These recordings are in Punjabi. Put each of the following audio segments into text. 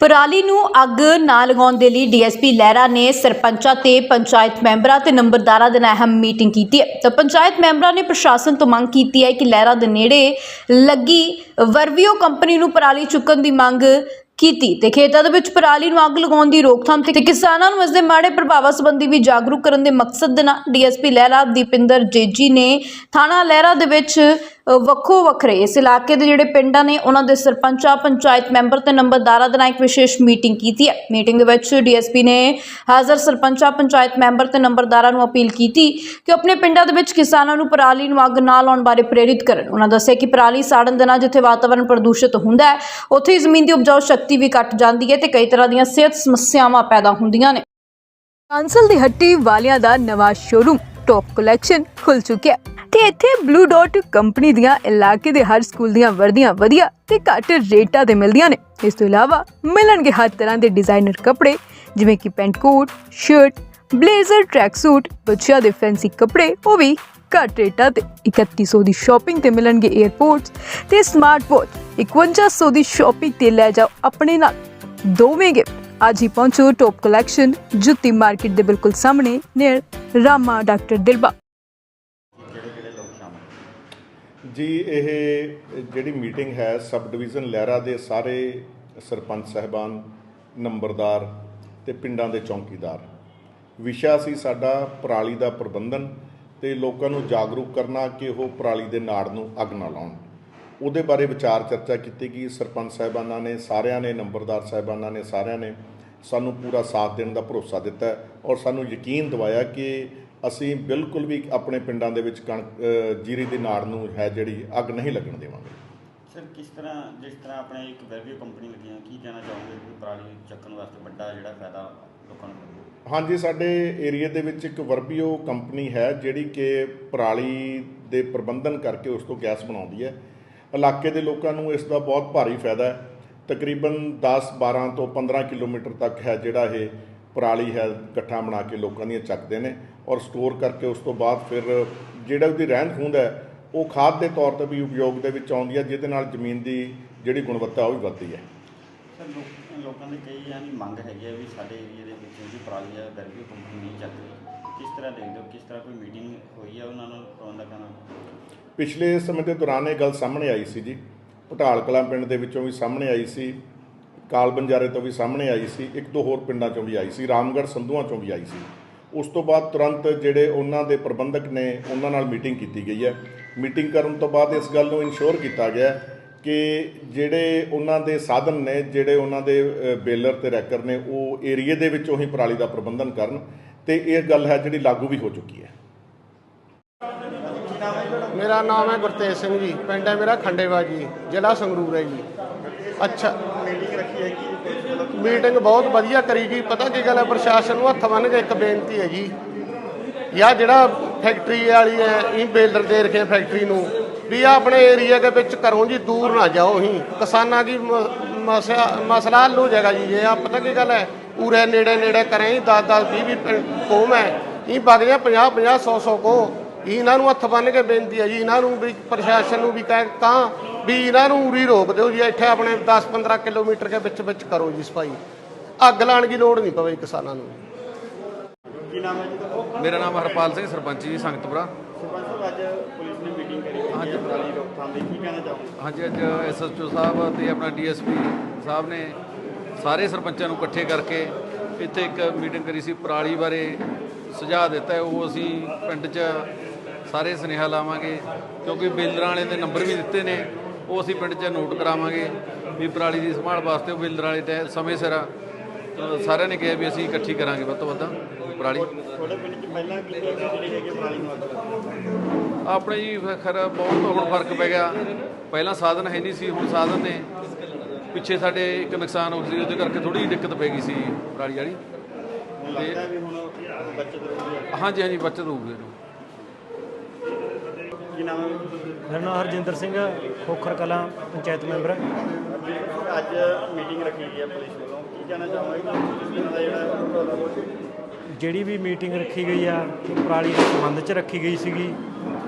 ਪਰਾਲੀ ਨੂੰ ਅੱਗ ਨਾ ਲਗਾਉਣ ਦੇ ਲਈ ਡੀਐਸਪੀ ਲਹਿਰਾ ਨੇ ਸਰਪੰਚਾਂ ਤੇ ਪੰਚਾਇਤ ਮੈਂਬਰਾਂ ਤੇ ਨੰਬਰਦਾਰਾਂ ਦੇ ਨਾਲ ਅਹਿਮ ਮੀਟਿੰਗ ਕੀਤੀ ਹੈ। ਤਾਂ ਪੰਚਾਇਤ ਮੈਂਬਰਾਂ ਨੇ ਪ੍ਰਸ਼ਾਸਨ ਤੋਂ ਮੰਗ ਕੀਤੀ ਹੈ ਕਿ ਲਹਿਰਾ ਦੇ ਨੇੜੇ ਲੱਗੀ ਵਰਵੀਓ ਕੰਪਨੀ ਨੂੰ ਪਰਾਲੀ ਚੁੱਕਣ ਦੀ ਮੰਗ ਕੀਤੀ ਤੇ ਖੇਤਾਂ ਦੇ ਵਿੱਚ ਪਰਾਲੀ ਨੂੰ ਅੱਗ ਲਗਾਉਣ ਦੀ ਰੋਕਥਾਮ ਤੇ ਕਿਸਾਨਾਂ ਨੂੰ ਇਸ ਦੇ ਮਾੜੇ ਪ੍ਰਭਾਵਾਂ ਸੰਬੰਧੀ ਵੀ ਜਾਗਰੂਕ ਕਰਨ ਦੇ ਮਕਸਦ ਦੇ ਨਾਲ ਡੀਐਸਪੀ ਲਹਿਰਾ ਦੀਪਿੰਦਰ ਜੇਜੀ ਨੇ ਥਾਣਾ ਲਹਿਰਾ ਦੇ ਵਿੱਚ ਵੱਖੋ ਵੱਖਰੇ ਇਸ ਇਲਾਕੇ ਦੇ ਜਿਹੜੇ ਪਿੰਡਾਂ ਨੇ, ਉਹਨਾਂ ਦੇ ਸਰਪੰਚਾਂ ਪੰਚਾਇਤ ਮੈਂਬਰ ਤੇ ਨੰਬਰਦਾਰਾਂ ਦੇ ਨਾਲ ਇੱਕ ਵਿਸ਼ੇਸ਼ ਮੀਟਿੰਗ ਕੀਤੀ ਹੈ। ਮੀਟਿੰਗ ਦੇ ਵਿੱਚ ਡੀਐਸਪੀ ਨੇ ਹਾਜ਼ਰ ਸਰਪੰਚਾਂ ਪੰਚਾਇਤ ਮੈਂਬਰ ਤੇ ਨੰਬਰਦਾਰਾਂ ਨੂੰ ਅਪੀਲ ਕੀਤੀ ਕਿ ਆਪਣੇ ਪਿੰਡਾਂ ਦੇ ਵਿੱਚ ਕਿਸਾਨਾਂ ਨੂੰ ਪਰਾਲੀ ਨੂੰ ਅੱਗ ਨਾ ਲਾਉਣ ਬਾਰੇ ਪ੍ਰੇਰਿਤ ਕਰਨ। ਉਹਨਾਂ ਦੱਸਿਆ ਕਿ ਪਰਾਲੀ ਸਾੜਨ ਦੇ ਨਾਲ ਜਿੱਥੇ ਵਾਤਾਵਰਣ ਪ੍ਰਦੂਸ਼ਿਤ ਹੁੰਦਾ ਹੈ, ਉੱਥੇ ਹੀ ਜ਼ਮੀਨ ਦੀ ਉਪਜਾਊ ਸ਼ਕਤੀ ਵੀ ਘਟ ਜਾਂਦੀ ਹੈ ਤੇ ਕਈ ਤਰ੍ਹਾਂ ਦੀਆਂ ਸਿਹਤ ਸਮੱਸਿਆਵਾਂ ਪੈਦਾ ਹੁੰਦੀਆਂ ਨੇ। ਕਾਂਸਲ ਦੀ ਹੱਟੀ ਵਾਲਿਆਂ ਦਾ ਨਵਾਂ ਸ਼ੋਰੂਮ ਟੌਪ ਕਲੈਕਸ਼ਨ ਖੁੱਲ ਚੁੱਕਿਆ ਤੇ ਇੱਥੇ ਬਲੂ ਡਾਟ ਕੰਪਨੀ ਦੀਆਂ ਇਲਾਕੇ ਦੇ ਹਰ ਸਕੂਲ ਦੀਆਂ ਵਰਦੀਆਂ ਵਧੀਆ ਤੇ ਘੱਟ ਰੇਟਾਂ ਤੇ ਮਿਲਦੀਆਂ ਨੇ। ਇਸ ਤੋਂ ਇਲਾਵਾ ਮਿਲਣਗੇ ਹਰ ਤਰ੍ਹਾਂ ਦੇ ਡਿਜ਼ਾਈਨਰ ਕੱਪੜੇ, ਜਿਵੇਂ ਕਿ pant coat shirt blazer track suit ਬੱਚਿਆਂ ਦੇ ਫੈਂਸੀ ਕੱਪੜੇ, ਉਹ ਵੀ ਘੱਟ ਰੇਟਾਂ ਤੇ। 3100 ਦੀ ਸ਼ਾਪਿੰਗ ਤੇ ਮਿਲਣਗੇ 에ਅਰਪੋਰਟਸ ਤੇ ਸਮਾਰਟ ਵਾਚ 5100 ਦੀ ਸ਼ਾਪਿੰਗ ਤੇ ਲੈ ਜਾਓ ਆਪਣੇ ਨਾਲ। ਦੋਵੇਂ ਗਿਫਟ ਅੱਜ ਹੀ ਪਹੁੰਚੋ ਟੌਪ ਕਲੈਕਸ਼ਨ ਜੁੱਤੀ ਮਾਰਕੀਟ ਦੇ ਬਿਲਕੁਲ ਸਾਹਮਣੇ ਨੀਅਰ ਰਾਮਾ, ਡਾਕਟਰ ਦਿਲਬਾ। ਜੀ, ਇਹ ਜਿਹੜੀ ਮੀਟਿੰਗ ਹੈ ਸਬ ਡਿਵੀਜ਼ਨ ਲਹਿਰਾ ਦੇ ਸਾਰੇ ਸਰਪੰਚ ਸਹਿਬਾਨ, ਨੰਬਰਦਾਰ ਤੇ ਪਿੰਡਾਂ ਦੇ ਚੌਕੀਦਾਰ। ਵਿਸ਼ਾ ਸੀ ਸਾਡਾ ਪਰਾਲੀ ਦਾ ਪ੍ਰਬੰਧਨ ਤੇ ਲੋਕਾਂ ਨੂੰ ਜਾਗਰੂਕ ਕਰਨਾ ਕਿ ਉਹ ਪਰਾਲੀ ਦੇ ਨਾੜ ਨੂੰ ਅੱਗ ਨਾ ਲਾਉਣ। ਉਹਦੇ ਬਾਰੇ ਵਿਚਾਰ ਚਰਚਾ ਕੀਤੀ ਗਈ। ਸਰਪੰਚ ਸਾਹਿਬਾਨਾਂ ਨੇ, ਸਾਰਿਆਂ ਨੇ, ਨੰਬਰਦਾਰ ਸਾਹਿਬਾਨਾਂ ਨੇ, ਸਾਰਿਆਂ ਨੇ ਸਾਨੂੰ ਪੂਰਾ ਸਾਥ ਦੇਣ ਦਾ ਭਰੋਸਾ ਦਿੱਤਾ ਔਰ ਸਾਨੂੰ ਯਕੀਨ ਦਿਵਾਇਆ ਕਿ ਅਸੀਂ ਬਿਲਕੁਲ ਵੀ ਆਪਣੇ ਪਿੰਡਾਂ ਦੇ ਵਿੱਚ ਕਣਕ ਜੀਰੀ ਦੀ ਨਾੜ ਨੂੰ ਹੈ ਜਿਹੜੀ ਅੱਗ ਨਹੀਂ ਲੱਗਣ ਦੇਵਾਂਗੇ। ਸਰ ਕਿਸ ਤਰ੍ਹਾਂ ਜਿਸ ਤਰ੍ਹਾਂ ਆਪਣੇ ਇੱਕ ਵੈਬਿਓ ਕੰਪਨੀ ਲੱਗੀਆਂ ਕੀ ਕਹਿਣਾ ਚਾਹੋਗੇ ਕਿ ਪਰਾਲੀ ਚੱਕਣ ਵਾਸਤੇ ਵੱਡਾ ਜਿਹੜਾ ਫਾਇਦਾ ਲੋਕਾਂ ਨੂੰ ਮਿਲੂ? ਹਾਂਜੀ ਸਾਡੇ ਏਰੀਆ ਦੇ ਵਿੱਚ ਇੱਕ ਵਰਬੀਓ ਕੰਪਨੀ ਹੈ ਜਿਹੜੀ ਕਿ ਪਰਾਲੀ ਦੇ ਪ੍ਰਬੰਧਨ ਕਰਕੇ ਉਸ ਤੋਂ ਗੈਸ ਬਣਾਉਂਦੀ ਹੈ। ਇਲਾਕੇ ਦੇ ਲੋਕਾਂ ਨੂੰ ਇਸ ਦਾ ਬਹੁਤ ਭਾਰੀ ਫਾਇਦਾ ਹੈ। ਤਕਰੀਬਨ 10 12 ਤੋਂ 15 ਕਿਲੋਮੀਟਰ ਤੱਕ ਹੈ ਜਿਹੜਾ ਇਹ ਪਰਾਲੀ ਹੈ ਇਕੱਠਾ ਬਣਾ ਕੇ ਲੋਕਾਂ ਦੀਆਂ ਚੱਕਦੇ ਨੇ। ਔਰ ਸਟੋਰ ਕਰਕੇ ਉਸ ਤੋਂ ਬਾਅਦ ਫਿਰ ਜਿਹੜਾ ਉਹਦੀ ਰਹਿੰਦ ਖੂੰਹਦ ਹੈ ਉਹ ਖਾਦ ਦੇ ਤੌਰ ਤੇ ਵੀ ਉਪਯੋਗ ਦੇ ਵਿੱਚ ਆਉਂਦੀ ਹੈ ਜਿਹਦੇ ਨਾਲ ਜ਼ਮੀਨ ਦੀ ਜਿਹੜੀ ਗੁਣਵੱਤਾ ਉਹ ਵੀ ਵੱਧਦੀ ਹੈ। ਸਰ ਲੋਕ- ਲੋਕਾਂ ਦੇ ਕਈ ਯਾਨੀ ਮੰਗ ਹੈਗੀ ਹੈ ਵੀ ਸਾਡੇ ਏਰੀਆ ਦੇ ਵਿੱਚ ਜਿਹੜੀ ਪਰਾਲੀ ਹੈ ਵੈਬਿਓ ਕੰਪਨੀ ਨਹੀਂ ਚੱਕ ਰਹੀ ਕਿਸ ਤਰ੍ਹਾਂ ਦੇਖਦੇ ਹੋ ਕਿਸ ਤਰ੍ਹਾਂ ਕੋਈ ਮੀਟਿੰਗ ਹੋਈ ਹੈ ਉਹਨਾਂ ਨਾਲ ਪ੍ਰਬੰਧਕਾਂ ਨਾਲ ਪਿਛਲੇ ਸਮੇਂ ਦੇ ਦੌਰਾਨ ਇਹ ਗੱਲ ਸਾਹਮਣੇ ਆਈ ਸੀ ਜੀ। ਪਟਾਲ ਕਲਾਂ ਪਿੰਡ ਦੇ ਵਿੱਚੋਂ ਵੀ ਸਾਹਮਣੇ ਆਈ ਸੀ ਕਾਲ ਬੰਜਾਰੇ ਤੋਂ ਵੀ ਸਾਹਮਣੇ ਆਈ ਸੀ ਇੱਕ ਦੋ ਹੋਰ ਪਿੰਡਾਂ ਚੋਂ ਵੀ ਆਈ ਸੀ ਰਾਮਗੜ੍ਹ ਸੰਧੂਆਂ ਚੋਂ ਵੀ ਆਈ ਸੀ। ਉਸ ਤੋਂ ਬਾਅਦ ਤੁਰੰਤ ਜਿਹੜੇ ਉਹਨਾਂ ਦੇ ਪ੍ਰਬੰਧਕ ਨੇ ਉਹਨਾਂ ਨਾਲ ਮੀਟਿੰਗ ਕੀਤੀ ਗਈ ਹੈ। ਮੀਟਿੰਗ ਕਰਨ ਤੋਂ ਬਾਅਦ ਇਸ ਗੱਲ ਨੂੰ ਇਨਸ਼ੋਰ ਕੀਤਾ ਗਿਆ ਕਿ ਜਿਹੜੇ ਉਹਨਾਂ ਦੇ ਸਾਧਨ ਨੇ, ਜਿਹੜੇ ਉਹਨਾਂ ਦੇ ਬੇਲਰ ਤੇ ਰੈਕਰ ਨੇ, ਉਹ ਏਰੀਏ ਦੇ ਵਿੱਚੋਂ ਹੀ ਪਰਾਲੀ ਦਾ ਪ੍ਰਬੰਧਨ ਕਰਨ ਤੇ ਇਹ ਗੱਲ ਹੈ ਜਿਹੜੀ ਲਾਗੂ ਵੀ ਹੋ ਚੁੱਕੀ ਹੈ। ਮੇਰਾ ਨਾਮ ਹੈ ਗੁਰਤੇਜ ਸਿੰਘ ਜੀ। ਪਿੰਡ ਹੈ ਮੇਰਾ ਖੰਡੇਵਾ ਜੀ। ਜ਼ਿਲ੍ਹਾ ਸੰਗਰੂਰ ਹੈ ਜੀ। ਅੱਛਾ। ਮੀਟਿੰਗ ਰੱਖੀ ਹੈ ਕਿ ਮੀਟਿੰਗ ਬਹੁਤ ਵਧੀਆ ਕਰੀ ਗਈ। ਪਤਾ ਕੀ ਗੱਲ ਹੈ, ਪ੍ਰਸ਼ਾਸਨ ਨੂੰ ਹੱਥ ਬੰਨ੍ਹ ਕੇ ਇੱਕ ਬੇਨਤੀ ਹੈ ਜੀ ਯਾ ਜਿਹੜਾ ਫੈਕਟਰੀ ਵਾਲੀ ਹੈ, ਇਹ ਬੇਲਰ ਦੇ ਰਖੇ ਫੈਕਟਰੀ ਨੂੰ, ਵੀ ਆਹ ਆਪਣੇ ਏਰੀਆ ਦੇ ਵਿੱਚ ਘਰੋਂ ਜੀ ਦੂਰ ਨਾ ਜਾਓ ਹੀ ਕਿਸਾਨਾਂ ਦੀ ਮ- ਮਸਲਾ ਹੱਲ ਹੋ ਜਾਏਗਾ ਜੀ। ਇਹ ਆ ਪਤਾ ਕੀ ਗੱਲ ਹੈ, ਪੂਰੇ ਨੇੜੇ ਨੇੜੇ ਕਰੇ ਹੀ 10 10 20 20 ਕੋਮ ਹੈ। ਇਹ ਵਗ ਗਿਆ 50 50 100 100 ਕੋ। ਇਹਨਾਂ ਨੂੰ ਹੱਥ ਬੰਨ੍ਹ ਕੇ ਬੇਨਤੀ ਹੈ ਜੀ ਇਹਨਾਂ ਨੂੰ ਵੀ ਪ੍ਰਸ਼ਾਸਨ ਨੂੰ ਵੀ ਕਹਿ ਕਾਂ ਵੀ ਇਹਨਾਂ ਨੂੰ ਉਰੀ ਰੋਕ ਦਿਓ ਜੀ ਇੱਥੇ ਆਪਣੇ 10 15 ਕਿਲੋਮੀਟਰ ਦੇ ਵਿੱਚ ਵਿੱਚ ਕਰੋ ਜੀ ਸਫ਼ਾਈ। ਅੱਗ ਲਾਉਣ ਦੀ ਲੋੜ ਨਹੀਂ ਪਵੇ ਕਿਸਾਨਾਂ ਨੂੰ। ਕੀ ਨਾਮ ਹੈ ਜੀ ਤੁਹਾਡਾ? ਮੇਰਾ ਨਾਮ ਹਰਪਾਲ ਸਿੰਘ ਸਰਪੰਚ ਜੀ ਸੰਗਤਪੁਰਾ। ਸਰਪੰਚ ਸਾਹਿਬ ਅੱਜ ਪੁਲਿਸ ਨੇ ਮੀਟਿੰਗ ਕਰੀ ਹੋਈ ਹੈ ਪਰਾਲੀ ਰੋਕਥਾਮ ਦੀ। ਕੀ ਕਹਿਣਾ ਚਾਹੋਗੇ? ਹਾਂਜੀ ਅੱਜ ਐਸਐਸਪੀ ਸਾਹਿਬ ਤੇ ਆਪਣਾ ਡੀਐਸਪੀ ਸਾਹਿਬ ਨੇ ਸਾਰੇ ਸਰਪੰਚਾਂ ਨੂੰ ਇਕੱਠੇ ਕਰਕੇ ਇੱਥੇ ਇੱਕ ਮੀਟਿੰਗ ਕਰੀ ਸੀ। ਪਰਾਲੀ ਬਾਰੇ ਸੁਝਾਅ ਦਿੱਤਾ ਹੈ ਉਹ ਅਸੀਂ ਪਿੰਡ 'ਚ ਸਾਰੇ ਸੁਨੇਹਾ ਲਾਵਾਂਗੇ ਕਿਉਂਕਿ ਬਿਲਡਰਾਂ ਵਾਲੇ ਦੇ ਨੰਬਰ ਵੀ ਦਿੱਤੇ ਨੇ ਉਹ ਅਸੀਂ ਪਿੰਡ 'ਚ ਨੋਟ ਕਰਾਵਾਂਗੇ ਵੀ ਪਰਾਲੀ ਦੀ ਸੰਭਾਲ ਵਾਸਤੇ ਉਹ ਬਿਲਡਰਾਂ ਵਾਲੇ ਟੈ ਸਮੇਂ ਸਿਰ ਸਾਰਿਆਂ ਨੇ ਕਿਹਾ ਵੀ ਅਸੀਂ ਇਕੱਠੀ ਕਰਾਂਗੇ ਵੱਧ ਤੋਂ ਵੱਧ ਪਰਾਲੀ। ਤੁਹਾਡੇ ਪਿੰਡ 'ਚ ਪਹਿਲਾਂ ਕੀ ਕੀ ਜਿਹੜੀ ਹੈਗੀ ਹੈ ਪਰਾਲੀ ਨੂੰ ਅੱਗ ਲੱਗਦੀ ਆਪਣੇ ਜੀ ਖਰਾ ਬਹੁਤ ਹੁਣ ਫ਼ਰਕ ਪੈ ਗਿਆ। ਪਹਿਲਾਂ ਸਾਧਨ ਹੈ ਨਹੀਂ ਸੀ ਹੁਣ ਸਾਧਨ ਨੇ। ਪਿੱਛੇ ਸਾਡੇ ਇੱਕ ਨੁਕਸਾਨ ਹੋ ਸੀ ਉਹਦੇ ਕਰਕੇ ਥੋੜੀ ਜਿਹੀ ਦਿੱਕਤ ਪੈ ਗਈ ਸੀ ਪਰਾਲੀ ਵਾਲੀ। ਹੁਣ ਲੱਗਦਾ ਹੈ ਵੀ ਹੁਣ ਬੱਚਤ ਰਹੂਗੀ ਹਾਂਜੀ ਹਾਂਜੀ ਬਚਤ ਹੋਊਗੀ। ਇਹਨੂੰ ਕੀ ਨਾਮ ਹੈ? ਮੇਰਾ ਨਾਮ ਹਰਜਿੰਦਰ ਸਿੰਘ ਖੋਖਰ ਕਲਾਂ ਪੰਚਾਇਤ ਮੈਂਬਰ ਅੱਜ ਮੀਟਿੰਗ ਰੱਖੀ ਗਈ ਹੈ ਪੁਲਿਸ ਵੱਲੋਂ। ਕੀ ਕਹਿਣਾ ਪੁਲਿਸ ਦਾ ਜਿਹੜਾ ਜਿਹੜੀ ਵੀ ਮੀਟਿੰਗ ਰੱਖੀ ਗਈ ਆ ਪਰਾਲੀ ਦੇ ਸੰਬੰਧ 'ਚ ਰੱਖੀ ਗਈ ਸੀਗੀ।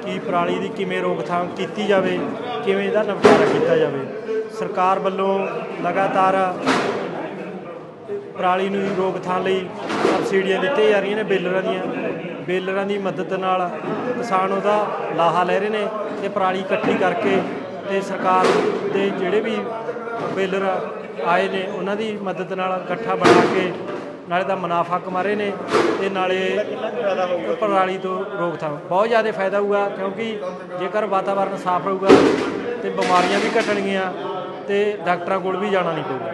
ਕਿ ਪਰਾਲੀ ਦੀ ਕਿਵੇਂ ਰੋਕਥਾਮ ਕੀਤੀ ਜਾਵੇ ਕਿਵੇਂ ਇਹਦਾ ਨਿਪਟਾਰਾ ਕੀਤਾ ਜਾਵੇ। ਸਰਕਾਰ ਵੱਲੋਂ ਲਗਾਤਾਰ ਪਰਾਲੀ ਨੂੰ ਰੋਕਥਾਮ ਲਈ ਸਬਸਿਡੀਆਂ ਦਿੱਤੀਆਂ ਜਾ ਰਹੀਆਂ ਨੇ ਬੇਲਰਾਂ ਦੀਆਂ ਬੇਲਰਾਂ ਦੀ ਮਦਦ ਨਾਲ ਕਿਸਾਨ ਉਹਦਾ ਲਾਹਾ ਲੈ ਰਹੇ ਨੇ ਤੇ ਪਰਾਲੀ ਇਕੱਠੀ ਕਰਕੇ ਤੇ ਸਰਕਾਰ ਦੇ ਜਿਹੜੇ ਵੀ ਬੇਲਰ ਆਏ ਨੇ, ਉਹਨਾਂ ਦੀ ਮਦਦ ਨਾਲ ਇਕੱਠਾ ਬਣਾ ਕੇ ਨਾਲੇ ਦਾ ਮੁਨਾਫਾ ਕਮਾ ਰਹੇ ਨੇ ਤੇ ਨਾਲੇ ਪਰਾਲੀ ਤੋਂ ਰੋਕਥਾਮ ਬਹੁਤ ਜ਼ਿਆਦਾ ਫਾਇਦਾ ਹੋਊਗਾ ਕਿਉਂਕਿ ਜੇਕਰ ਵਾਤਾਵਰਨ ਸਾਫ਼ ਰਹੂਗਾ ਤੇ ਬਿਮਾਰੀਆਂ ਵੀ ਘਟਣਗੀਆਂ ਤੇ ਡਾਕਟਰਾਂ ਕੋਲ ਵੀ ਜਾਣਾ ਨਹੀਂ ਪਊਗਾ।